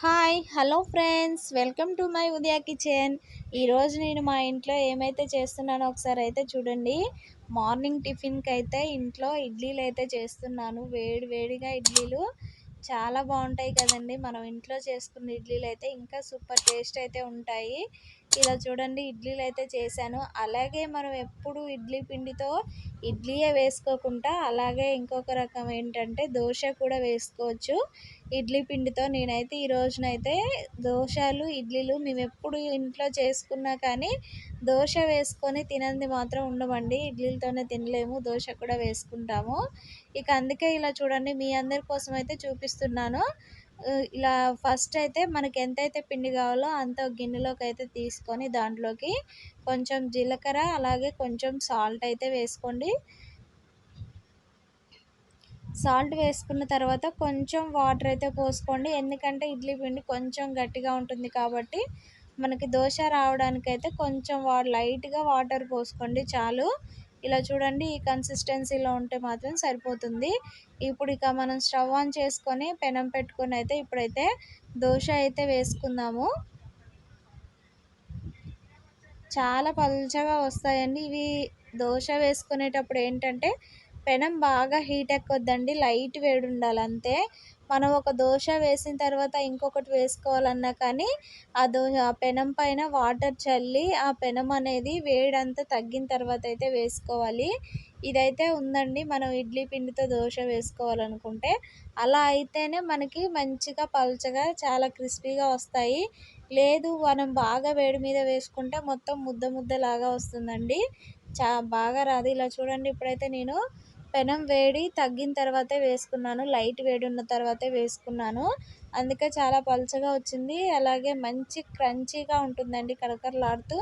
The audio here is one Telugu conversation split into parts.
Hi hello friends welcome to my Udaya kitchen ఈరోజు నేను మా ఇంట్లో ఏమైతే చేస్తున్నానో ఒకసారి అయితే చూడండి. మార్నింగ్ టిఫిన్కి అయితే ఇంట్లో ఇడ్లీలు అయితే చేస్తున్నాను. వేడి వేడిగా ఇడ్లీలు. చాలా బాగుంటాయి కదండి. మనం ఇంట్లో చేసుకున్న ఇడ్లీలు అయితే ఇంకా సూపర్ టేస్ట్ అయితే ఉంటాయి. ఇలా చూడండి ఇడ్లీలు అయితే చేశాను. అలాగే మనం ఎప్పుడు ఇడ్లీ పిండితో ఇడ్లీయే వేసుకోకుండా అలాగే ఇంకొక రకం ఏంటంటే దోశ కూడా వేసుకోవచ్చు. ఇడ్లీ పిండితో నేనైతే ఈ రోజునైతే దోశలు ఇడ్లీలు మేము ఎప్పుడు ఇంట్లో చేసుకున్నా కానీ దోశ వేసుకొని తినంది మాత్రం ఉండమండి. ఇడ్లీలతోనే తినలేము దోశ కూడా వేసుకుంటాము. ఇక అందుకే ఇలా చూడండి మీ అందరి కోసం అయితే చూపిస్తున్నాను. ఇలా ఫస్ట్ అయితే మనకి ఎంతైతే పిండి కావాలో అంత గిన్నెలోకి అయితే తీసుకొని దాంట్లోకి కొంచెం జీలకర్ర అలాగే కొంచెం సాల్ట్ అయితే వేసుకోండి. సాల్ట్ వేసుకున్న తర్వాత కొంచెం వాటర్ అయితే పోసుకోండి. ఎందుకంటే ఇడ్లీ పిండి కొంచెం గట్టిగా ఉంటుంది కాబట్టి మనకి దోశ రావడానికి అయితే కొంచెం వా లైట్గా వాటర్ పోసుకోండి చాలు. ఇలా చూడండి ఈ కన్సిస్టెన్సీలో ఉంటే మాత్రం సరిపోతుంది. ఇప్పుడు ఇక మనం స్టవ్ ఆన్ చేసుకొని పెనం పెట్టుకొని అయితే ఇప్పుడైతే దోశ అయితే వేసుకుందాము. చాలా పలుచగా వస్తాయండి. ఇవి దోశ వేసుకునేటప్పుడు ఏంటంటే పెనం బాగా హీట్ ఎక్కొద్దండి లైట్ వేడి ఉండాలి అంతే. మనం ఒక దోశ వేసిన తర్వాత ఇంకొకటి వేసుకోవాలన్నా కానీ ఆ దో ఆ పెనం పైన వాటర్ చల్లి ఆ పెనం అనేది వేడంతా తగ్గిన తర్వాత అయితే వేసుకోవాలి. ఇదైతే ఉందండి మనం ఇడ్లీ పిండితో దోశ వేసుకోవాలనుకుంటే. అలా అయితేనే మనకి మంచిగా పల్చగా చాలా క్రిస్పీగా వస్తాయి. లేదు మనం బాగా వేడి మీద వేసుకుంటే మొత్తం ముద్ద ముద్దలాగా వస్తుందండి. చా బాగా రాదు. ఇలా చూడండి ఇప్పుడైతే నేను పెనం వేడి తగ్గిన తర్వాతే వేసుకున్నాను. లైట్ వేడి ఉన్న తర్వాతే వేసుకున్నాను. అందుకే చాలా పలుచగా వచ్చింది. అలాగే మంచి క్రంచీగా ఉంటుందండి కరకరలాడుతూ.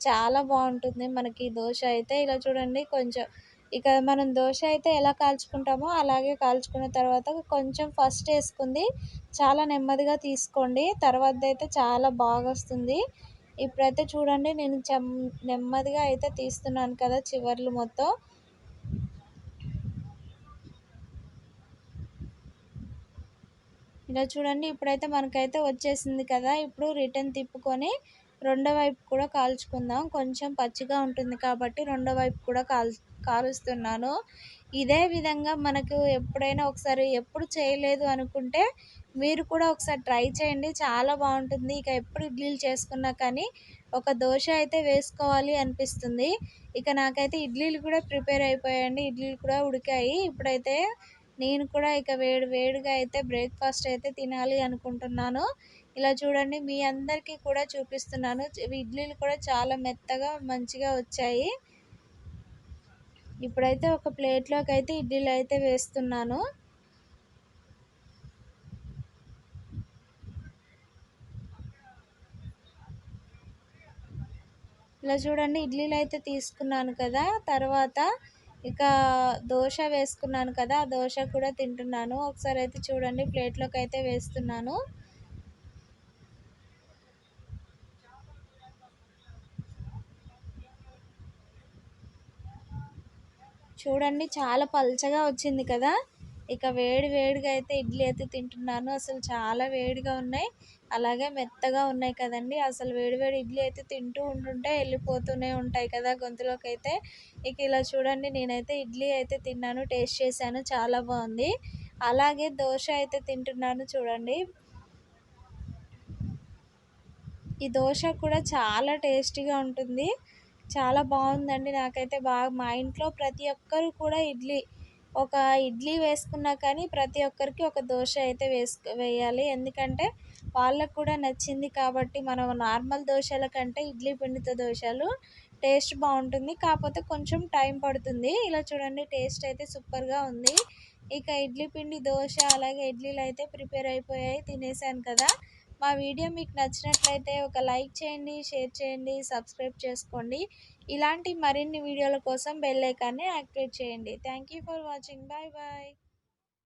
చాలా బాగుంటుంది మనకి దోశ అయితే. ఇలా చూడండి కొంచెం ఇక మనం దోశ అయితే ఎలా కాల్చుకుంటామో అలాగే కాల్చుకున్న తర్వాత కొంచెం ఫస్ట్ వేసుకుంది. చాలా నెమ్మదిగా తీసుకోండి. తర్వాత అయితే చాలా బాగా వస్తుంది. ఇప్పుడైతే చూడండి నేను నెమ్మదిగా అయితే తీస్తున్నాను కదా చివర్లు మొత్తం. ఇలా చూడండి ఇప్పుడైతే మనకైతే వచ్చేసింది కదా. ఇప్పుడు రిటర్న్ తిప్పుకొని రెండో వైపు కూడా కాల్చుకుందాం. కొంచెం పచ్చిగా ఉంటుంది కాబట్టి రెండో వైపు కూడా కాల్ కాలుస్తున్నాను. ఇదే విధంగా మనకు ఎప్పుడైనా ఒకసారి ఎప్పుడు చేయలేదు అనుకుంటే మీరు కూడా ఒకసారి ట్రై చేయండి. చాలా బాగుంటుంది. ఇక ఎప్పుడు ఇడ్లీలు చేసుకున్నా కానీ ఒక దోశ అయితే వేసుకోవాలి అనిపిస్తుంది. ఇక నాకైతే ఇడ్లీలు కూడా ప్రిపేర్ అయిపోయాయండి. ఇడ్లీలు కూడా ఉడికాయి. ఇప్పుడైతే నేను కూడా ఇక వేడి వేడిగా అయితే బ్రేక్ఫాస్ట్ అయితే తినాలి అనుకుంటున్నాను. ఇలా చూడండి మీ అందరికీ కూడా చూపిస్తున్నాను. ఇడ్లీలు కూడా చాలా మెత్తగా మంచిగా వచ్చాయి. ఇప్పుడైతే ఒక ప్లేట్లోకి అయితే ఇడ్లీలు అయితే వేస్తున్నాను. ఇలా చూడండి ఇడ్లీలు అయితే తీసుకున్నాను కదా. తర్వాత ఇక దోశ వేసుకున్నాను కదా ఆ దోశ కూడా తింటున్నాను. ఒకసారి అయితే చూడండి ప్లేట్లోకి అయితే వేస్తున్నాను. చూడండి చాలా పల్చగా వచ్చింది కదా. ఇక వేడి వేడిగా అయితే ఇడ్లీ అయితే తింటున్నాను. అసలు చాలా వేడిగా ఉన్నాయి. అలాగే మెత్తగా ఉన్నాయి కదండి. అసలు వేడి వేడి ఇడ్లీ అయితే తింటూ ఉంటుంటే వెళ్ళిపోతూనే ఉంటాయి కదా గొంతులోకి అయితే. ఇక ఇలా చూడండి నేనైతే ఇడ్లీ అయితే తిన్నాను టేస్ట్ చేశాను చాలా బాగుంది. అలాగే దోశ అయితే తింటున్నాను చూడండి. ఈ దోశ కూడా చాలా టేస్టీగా ఉంటుంది. చాలా బాగుందండి. నాకైతే బాగా మా ఇంట్లో ప్రతి ఒక్కరు కూడా ఇడ్లీ ఒక ఇడ్లీ వేసుకున్నా కానీ ప్రతి ఒక్కరికి ఒక దోశ అయితే వేసుకు వేయాలి. ఎందుకంటే వాళ్ళకు కూడా నచ్చింది కాబట్టి మనం నార్మల్ దోశల కంటే ఇడ్లీ పిండితో దోశలు టేస్ట్ బాగుంటుంది. కాకపోతే కొంచెం టైం పడుతుంది. ఇలా చూడండి టేస్ట్ అయితే సూపర్గా ఉంది. ఇక ఇడ్లీ పిండి దోశ అలాగే ఇడ్లీలు అయితే ప్రిపేర్ అయిపోయాయి. తినేసాను కదా. మా వీడియో మీకు నచ్చినట్లయితే ఒక లైక్ చేయండి షేర్ చేయండి సబ్స్క్రైబ్ చేసుకోండి. ఇలాంటి మరిన్ని వీడియోల కోసం బెల్ ఐకాన్ని యాక్టివేట్ చేయండి. Thank you for watching. Bye bye.